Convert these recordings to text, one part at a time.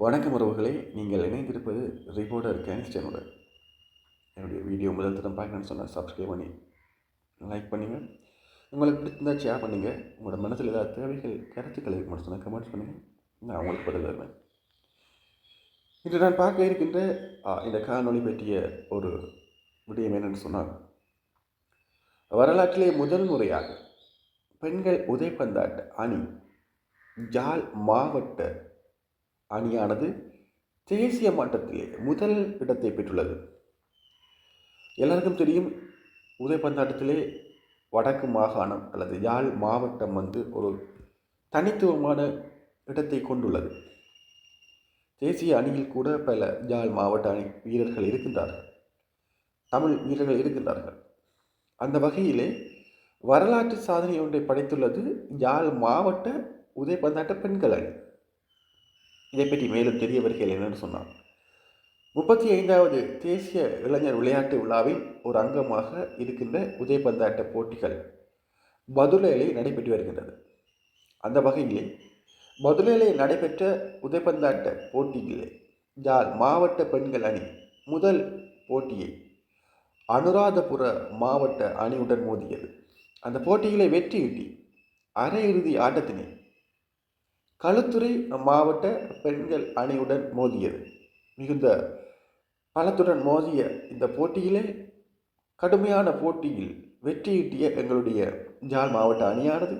வணக்கம் உறவுகளே. நீங்கள் இணைந்திருப்பது ரிப்போர்ட்டர் கேங்ஸ்டனுடன் என்னுடைய வீடியோ முதல் தரம் பார்க்கணும்னு சொன்னால் சப்ஸ்கிரைப் பண்ணி லைக் பண்ணுங்கள் உங்களுக்கு பிடிச்சிருந்தா ஷேர் பண்ணுங்கள் உங்களோட மனசில் ஏதாவது தேவைகள் கருத்துக்கள் இருக்குன்னு சொன்னால் கமெண்ட்ஸ் பண்ணுங்கள் நான் உங்களுக்கு பதில் தருவேன். இன்று நான் பார்க்க இருக்கின்ற இந்த காணொலி பற்றிய ஒரு விடயம் என்னென்னு சொன்னால் வரலாற்றிலே முதல் முறையாக பெண்கள் உதைப்பந்தாட்ட அணி ஜால் மாவட்ட அணியானது தேசிய மட்டத்திலே முதல் இடத்தை பெற்றுள்ளது. எல்லாருக்கும் தெரியும் உதயபந்தாட்டத்திலே வடக்கு மாகாணம் அல்லது யாழ் மாவட்டம் வந்து ஒரு தனித்துவமான இடத்தை கொண்டுள்ளது. தேசிய அணியில் கூட பல யாழ் மாவட்ட அணி வீரர்கள் இருக்கின்றார்கள். தமிழ் வீரர்கள் இருக்கின்றார்கள். அந்த வகையிலே வரலாற்று சாதனை ஒன்றை படைத்துள்ளது யாழ் மாவட்ட உதயபந்தாட்ட பெண்கள் அணி. இதை பற்றி மேலும் தெரிய வருகிறேன் என்று சொன்னார். முப்பத்தி ஐந்தாவது தேசிய இளைஞர் விளையாட்டு விழாவின் ஒரு அங்கமாக இருக்கின்ற உதயபந்தாட்ட போட்டிகள் பதுலேலே நடைபெற்று வருகின்றது. அந்த வகையிலே பதுலேலே நடைபெற்ற உதயபந்தாட்ட போட்டியிலே யாழ் மாவட்ட பெண்கள் அணி முதல் போட்டியை அனுராதபுர மாவட்ட அணியுடன் மோதியது. அந்த போட்டியிலே வெற்றியீட்டி அரையிறுதி ஆட்டத்தினை களுத்துறை மாவட்ட பெண்கள் அணியுடன் மோதியது. மிகுந்த பலத்துடன் மோதிய இந்த போட்டியிலே கடுமையான போட்டியில் வெற்றியீட்டிய எங்களுடைய ஜாழ் மாவட்ட அணியானது.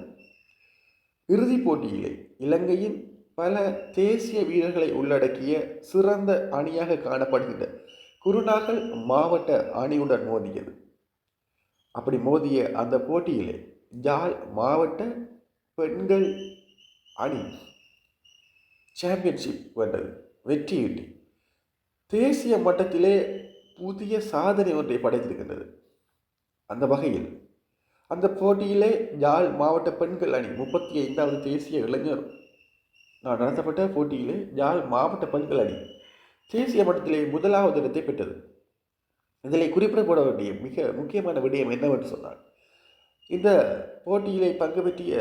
இறுதிப் போட்டியிலே இலங்கையின் பல தேசிய வீரர்களை உள்ளடக்கிய சிறந்த அணியாக காணப்படுகின்ற குருநாகல் மாவட்ட அணியுடன் மோதியது. அப்படி மோதிய அந்த போட்டியிலே ஜாழ் மாவட்ட பெண்கள் அணி சாம்பியன்ஷிப் வென்றது வெற்றியீட்டி தேசிய மட்டத்திலே புதிய சாதனை ஒன்றை படைத்திருக்கின்றது. அந்த வகையில் அந்த போட்டியிலே யாழ் மாவட்ட பெண்கள் அணி முப்பத்தி ஐந்தாவது தேசிய இளைஞர் நான் நடத்தப்பட்ட போட்டியிலே யாழ் மாவட்ட பெண்கள் அணி தேசிய மட்டத்திலே முதலாவது இடத்தை பெற்றது. இதில் குறிப்பிடப்பட வேண்டிய மிக முக்கியமான விடயம் என்னவென்று சொன்னால் இந்த போட்டியிலே பங்கு பெற்றிய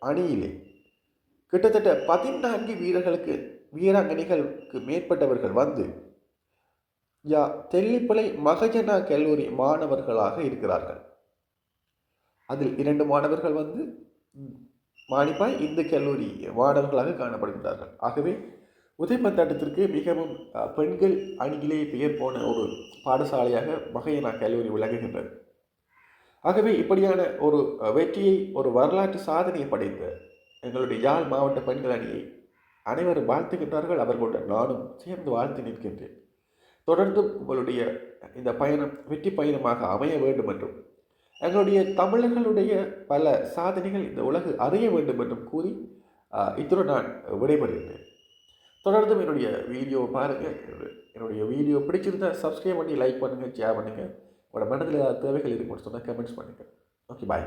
அணியிலே கிட்டத்தட்ட பதினான்கு வீரர்களுக்கு வீராங்கனைகளுக்கு மேற்பட்டவர்கள் வந்து யா தெல்லிப்பளை மகஜனா கல்லூரி மாணவர்களாக இருக்கிறார்கள். அதில் இரண்டு மாணவர்கள் வந்து மாணிப்பாய் இந்து கல்லூரி மாணவர்களாக காணப்படுகிறார்கள் ஆகவே உதைப்பந்தாட்டத்திற்கு மிகவும் பெண்கள் அணியிலே பெயர் போன ஒரு பாடசாலையாக மகையனா கல்லூரி விளங்குகின்றது. ஆகவே இப்படியான ஒரு வெற்றியை ஒரு வரலாற்று சாதனையை படைத்த எங்களுடைய யாழ் மாவட்ட பெண்கள் அணியை அனைவரும் வாழ்த்துகின்றார்கள். அவர்களுடன் நானும் சேர்ந்து வாழ்த்து நிற்கின்றேன். தொடர்ந்தும் உங்களுடைய இந்த பயணம் வெற்றி பயணமாக அமைய வேண்டும் என்றும் எங்களுடைய தமிழர்களுடைய பல சாதனைகள் இந்த உலகு அறிய வேண்டும் என்றும் கூறி இத்துடன் நான் விடைபெறுகிறேன் தொடர்ந்தும் என்னுடைய வீடியோ பாருங்கள் என்னுடைய வீடியோ பிடிச்சிருந்தா சப்ஸ்கிரைப் பண்ணி லைக் பண்ணுங்கள் ஷேர் பண்ணுங்கள் உங்களோட மனதில் ஏதாவது தேவைகள் இருக்குன்னு சொன்னால் கமெண்ட்ஸ் பண்ணுங்கள் ஓகே பாய்